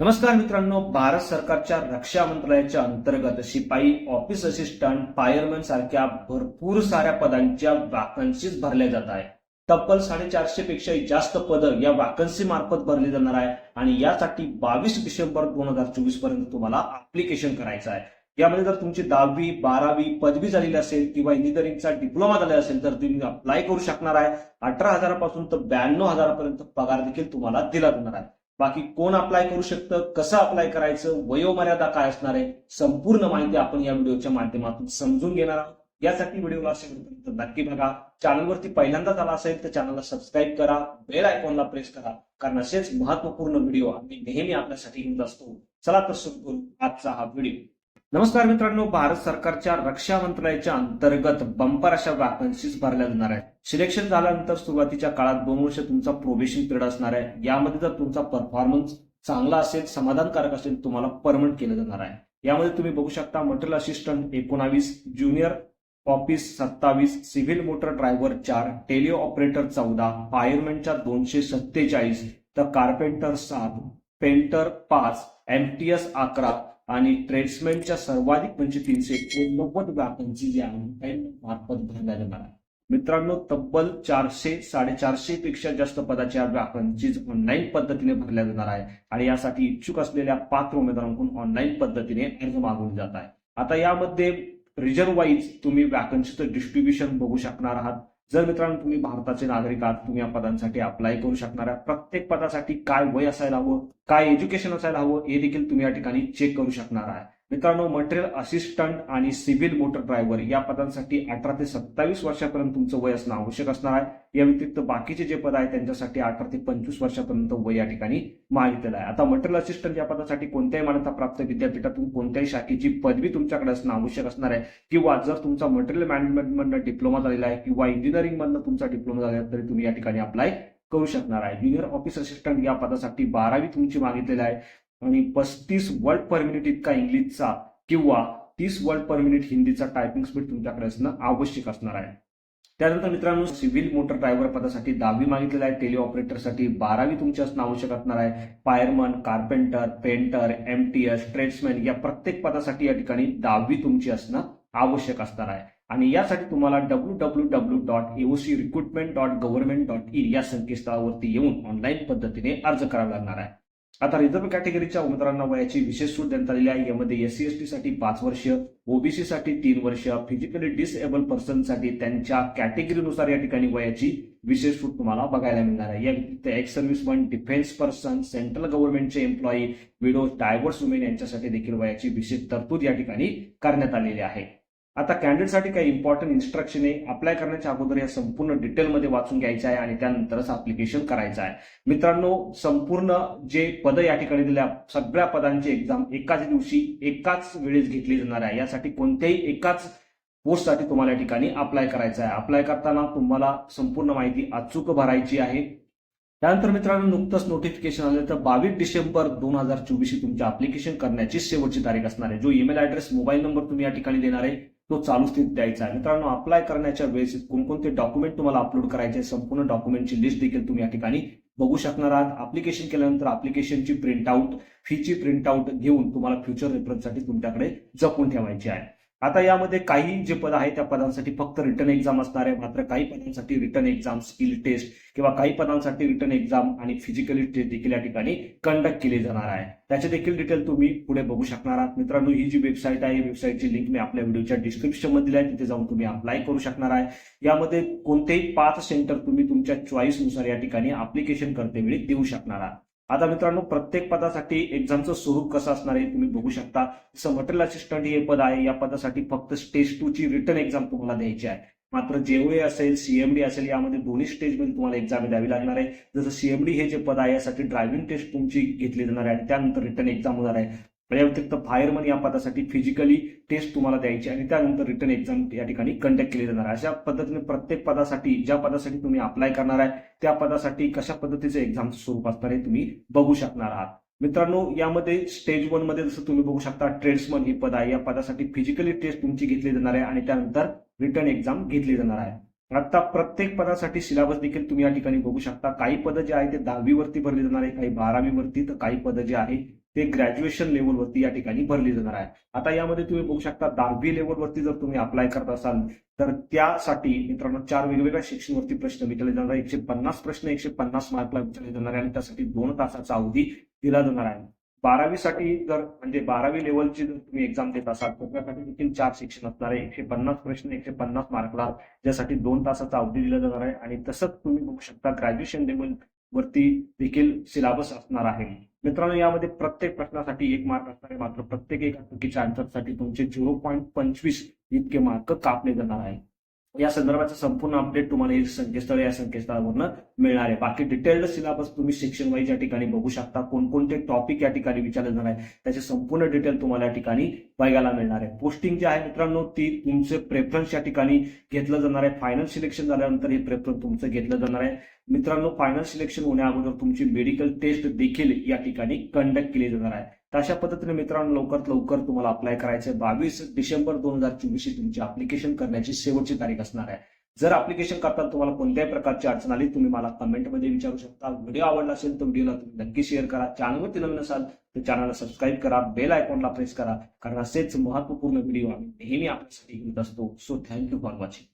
नमस्कार मित्रांनो भारत सरकारच्या रक्षा मंत्रालयाच्या अंतर्गत शिपाई ऑफिस असिस्टंट फायरमॅन सारख्या भरपूर साऱ्या पदांच्या वॅकन्सीज भरल्या जात आहे तब्बल साडेचारशे पेक्षा जास्त पदं या वॅकन्सी मार्फत भरली जाणार आहे आणि यासाठी बावीस डिसेंबर दोन हजार चोवीसपर्यंत तुम्हाला अप्लिकेशन करायचं आहे. यामध्ये जर तुमची दहावी बारावी पदवी झालेली असेल किंवा इंजिनिअरिंगचा डिप्लोमा झाला असेल तर तुम्ही अप्लाय करू शकणार आहे. अठरा हजारापासून तर ब्याण्णव हजारापर्यंत पगार देखील तुम्हाला दिला जाणार आहे. बाकी कोण अप्लाय करू शकतं कसं अप्लाय करायचं वयोमर्यादा काय असणार आहे संपूर्ण माहिती आपण या व्हिडिओच्या माध्यमातून समजून घेणार आहोत. यासाठी व्हिडिओला असेल तर नक्की बघा. चॅनलवरती पहिल्यांदाच आला असेल तर चॅनलला सबस्क्राईब करा. बेल आयकॉनला प्रेस करा. कारण असेच महत्त्वपूर्ण व्हिडिओ आम्ही नेहमी आपल्यासाठी येत असतो. चला तर सुरू करू आजचा हा व्हिडिओ. नमस्कार मित्रांनो भारत सरकारच्या रक्षा मंत्रालयाच्या अंतर्गत बंपर अशा वॅकन्सीज भरल्या जाणार आहे सिलेक्शन झाल्यानंतर सुरुवातीच्या काळात दोन वर्ष तुमचा प्रोबेशन पिरियड असणार आहे. यामध्ये जर तुमचा परफॉर्मन्स चांगला असेल समाधानकारक असेल तुम्हाला परमनंट केलं जाणार आहे. यामध्ये तुम्ही बघू शकता मटेरियल असिस्टंट एकोणावीस ज्युनियर ऑफिस सत्तावीस सिव्हिल मोटर ड्रायव्हर चार टेलिओ ऑपरेटर चौदा फायरमॅनच्या दोनशे सत्तेचाळीस तर कार्पेंटर सात पेंटर पाच एमटीएस अकरा आणि ट्रेड्समॅनच्या सर्वाधिक म्हणजे तीनशे एकोणनव्वद वॅकन्सी जे आहे मार्फत भरल्या जाणार आहे. मित्रांनो तब्बल चारशे साडेचारशे पेक्षा जास्त पदाच्या वॅकन्सीज ऑनलाईन पद्धतीने भरल्या जाणार आहे आणि यासाठी इच्छुक असलेल्या पात्र उमेदवारांकडून ऑनलाईन पद्धतीने अर्ज मागवले जात आहे. आता यामध्ये रिजन वाईज तुम्ही वॅकन्सीचं डिस्ट्रीब्युशन बघू शकणार आहात. जर मित्रांनो तुम्ही भारताचे नागरिक आहात तुम्ही या पदांसाठी अप्लाय करू शकणार प्रत्येक पदासाठी काय वय असायला हवं काय एज्युकेशन असायला हवं हे देखील तुम्ही या ठिकाणी चेक करू शकणार आहे मित्रांनो मटेरियल असिस्टंट आणि सिव्हिल मोटर ड्रायव्हर या पदांसाठी अठरा ते सत्तावीस वर्षापर्यंत तुमचं वय असणं आवश्यक असणार आहे. या व्यतिरिक्त बाकीचे जे पद आहेत त्यांच्यासाठी अठरा ते पंचवीस वर्षापर्यंत वय या ठिकाणी मागितलेलं आहे. आता मटेरियल असिस्टंट या पदासाठी कोणत्याही मान्यता प्राप्त विद्यापीठातून कोणत्याही शाखेची पदवी तुमच्याकडे असणं आवश्यक असणार आहे. किंवा जर तुमचा मटेरियल मॅनेजमेंटमधनं डिप्लोमा झालेला आहे किंवा इंजिनिअरिंगमधनं तुमचा डिप्लोमा झाला आहे तरी तुम्ही या ठिकाणी अप्लाय करू शकणार आहे. ज्युनियर ऑफिस असिस्टंट या पदासाठी बारावी तुमची मागितलेली आहे. आणि पस्तीस वर्ड पर मिनिट इतका इंग्लिशचा किंवा तीस वर्ड पर मिनिट हिंदीचा टायपिंग स्पीड तुमच्याकडे असणं आवश्यक असणार आहे. त्यानंतर मित्रांनो सिव्हिल मोटर ड्रायव्हर पदासाठी दहावी मागितलेलं आहे टेली ऑपरेटरसाठी बारावी तुमची असणं आवश्यक असणार आहे. Fireman carpenter painter MTS tradesman या प्रत्येक पदासाठी या ठिकाणी दहावी तुमची असणं आवश्यक असणार आहे. आणि यासाठी तुम्हाला W W W dot AOC recruitment dot government dot in या संकेतस्थळावरती येऊन ऑनलाईन पद्धतीने अर्ज करावा लागणार आहे. आता रिझर्व्ह कॅटेगरीच्या उमेदवारांना वयाची विशेष सूट देण्यात आलेली आहे. यामध्ये एससी एसटी साठी पाच वर्ष ओबीसी साठी तीन वर्ष फिजिकली डिसेबल पर्सनसाठी त्यांच्या कॅटेगरीनुसार या ठिकाणी वयाची विशेष सूट तुम्हाला बघायला मिळणार आहे. या व्यतिरिक्त ex serviceman defence person central गव्हर्नमेंटचे एम्प्लॉई विडो डायव्हर्स वुमेन यांच्यासाठी देखील वयाची विशेष तरतूद या ठिकाणी करण्यात आलेली आहे. आता कॅन्डिडेटसाठी काही इम्पॉर्टंट इन्स्ट्रक्शन आहे अप्लाय करण्याच्या अगोदर या संपूर्ण डिटेलमध्ये वाचून घ्यायचं आहे आणि त्यानंतरच अप्लिकेशन करायचं आहे. मित्रांनो संपूर्ण जे पद या ठिकाणी दिल्या सगळ्या पदांची एक्झाम एकाच दिवशी एकाच वेळेस घेतली जाणार आहे. यासाठी कोणत्याही एकाच पोस्टसाठी तुम्हाला या ठिकाणी अप्लाय करायचं आहे. अप्लाय करताना तुम्हाला संपूर्ण माहिती अचूक भरायची आहे. त्यानंतर मित्रांनो नुकतंच नोटिफिकेशन आलं तर बावीस डिसेंबर दोन हजार चोवीस ही तुमच्या अप्लिकेशन करण्याची शेवटची तारीख असणार आहे. जो ईमेल ऍड्रेस मोबाईल नंबर तुम्ही या ठिकाणी देणार आहे तो चालू स्थित द्यायचा आहे. मित्रांनो अप्लाय करण्याच्या वेळेस कोणकोणते डॉक्युमेंट तुम्हाला अपलोड करायचे संपूर्ण डॉक्युमेंटची लिस्ट देखील तुम्ही या ठिकाणी बघू शकणार आहात. अप्लिकेशन केल्यानंतर अप्लिकेशनची प्रिंटआउट फीची प्रिंट आउट घेऊन तुम्हाला फ्युचर रेफरन्ससाठी तुमच्याकडे जपून ठेवायची आहे. आता यामध्ये काही जे पद आहे त्या पदांसाठी फक्त रिटर्न एक्झाम असणार आहे. मात्र काही पदांसाठी रिटर्न एक्झाम स्किल टेस्ट किंवा काही पदांसाठी रिटर्न एक्झाम आणि फिजिकली टेस्ट देखील या ठिकाणी कंडक्ट केली जाणार आहे. त्याचे देखील डिटेल तुम्ही पुढे बघू शकणार आहात. मित्रांनो ही जी वेबसाईट आहे वेबसाईटची लिंक मी आपल्या व्हिडिओच्या डिस्क्रिप्शनमध्ये दिली आहे. तिथे जाऊन तुम्ही अप्लाय करू शकणार आहे. यामध्ये कोणतेही पाच सेंटर तुम्ही तुमच्या चॉईसनुसार या ठिकाणी अप्लिकेशन करतेवेळी देऊ शकणार आहात. आता मित्रांनो प्रत्येक पदासाठी एक्झामचं स्वरूप कसं असणार आहे तुम्ही बघू शकता. जसं मटेरियल असिस्टंट हे पद आहे या पदासाठी फक्त स्टेज टू ची रिटर्न एक्झाम तुम्हाला द्यायची आहे. मात्र जेवढे असेल सीएमडी असेल यामध्ये दोन्ही स्टेजमध्ये तुम्हाला एक्झाम द्यावी लागणार आहे. जसं सीएमडी हे जे पद आहे यासाठी ड्रायव्हिंग टेस्ट तुमची घेतली जाणार आहे आणि त्यानंतर रिटर्न एक्झाम होणार आहे. या व्यतिरिक्त फायरमन या पदासाठी फिजिकली टेस्ट तुम्हाला द्यायची आणि त्यानंतर रिटर्न एक्झाम या ठिकाणी कंडक्ट केली जाणार आहे. अशा पद्धतीने प्रत्येक पदासाठी ज्या पदासाठी तुम्ही अप्लाय करणार आहे त्या पदासाठी कशा पद्धतीचे एक्झाम स्वरूप असणार हे तुम्ही बघू शकणार आहात. मित्रांनो यामध्ये स्टेज वनमध्ये जसं तुम्ही बघू शकता ट्रेड्समन ही पद आहे. या पदासाठी फिजिकली टेस्ट तुमची घेतली जाणार आहे आणि त्यानंतर रिटर्न एक्झाम घेतली जाणार आहे. आता प्रत्येक पदासाठी सिलेबस देखील तुम्ही या ठिकाणी बघू शकता. काही पद जे आहे ते दहावीवरती भरली जाणार आहे काही बारावीवरती. तर काही पद जे आहे ते ग्रॅज्युएशन लेवलवरती या ठिकाणी भरली जाणार आहे. आता यामध्ये तुम्ही बघू शकता दहावी लेवलवरती जर तुम्ही अप्लाय करत असाल तर त्यासाठी मित्रांनो चार वेगवेगळ्या शिक्षणवरती प्रश्न विचारले जाणार एकशे पन्नास प्रश्न एकशे पन्नास मार्कला विचारले जाणार आहे आणि त्यासाठी दोन तासाचा अवधी दिला जाणार आहे. बारावीसाठी जर म्हणजे बारावी लेवलची जर तुम्ही एक्झाम देत असाल तर त्यासाठी देखील चार सेक्शन असणार आहे. एकशे पन्नास प्रश्न एकशे पन्नास मार्कला ज्यासाठी दोन तासाचा अवधी दिला जाणार आहे. आणि तसंच तुम्ही बघू शकता ग्रॅज्युएशन लेवल वरती देखील सिलेबस असणार आहे. मित्रांनो यामध्ये प्रत्येक प्रश्नासाठी एक मार्क असणार आहे. मात्र प्रत्येक एका चुकीच्या आन्सरसाठी तुमचे झिरो पॉईंट पंचवीस इतके मार्क कापले जाणार आहे. या संदर्भाचा संपूर्ण अपडेट तुम्हाला हे संकेतस्थळ या संकेतस्थळावरनं मिळणार आहे. बाकी डिटेल्ड सिलेबस तुम्ही सेक्शन वाईज या ठिकाणी बघू शकता. कोणकोणते टॉपिक या ठिकाणी विचारले जाणार आहे त्याचे संपूर्ण डिटेल तुम्हाला या ठिकाणी बघायला मिळणार आहे. पोस्टिंग जे आहे मित्रांनो ती तुमचे प्रेफरन्स या ठिकाणी घेतलं जाणार आहे. फायनल सिलेक्शन झाल्यानंतर हे प्रेफरन्स तुमचं घेतलं जाणार आहे. मित्रांनो फायनल सिलेक्शन होण्याअगोदर तुमची मेडिकल टेस्ट देखील या ठिकाणी कंडक्ट केली जाणार आहे. तर अशा पद्धतीने मित्रांनो लवकरात लवकर तुम्हाला अप्लाय करायचं आहे. बावीस डिसेंबर दोन हजार चोवीस ही तुमची अप्लिकेशन करण्याची शेवटची तारीख असणार आहे. जर अप्लिकेशन करताना तुम्हाला कोणत्याही प्रकारची अडचण आली तुम्ही मला कमेंटमध्ये विचारू शकता. व्हिडिओ आवडला असेल तर व्हिडिओला तुम्ही नक्की शेअर करा. चॅनलवरती नवीन असाल तर चॅनलला सबस्क्राईब करा. बेल आयकॉनला प्रेस करा. कारण असेच महत्त्वपूर्ण व्हिडिओ आम्ही नेहमी आपल्यासाठी घेत असतो. So thank you for watching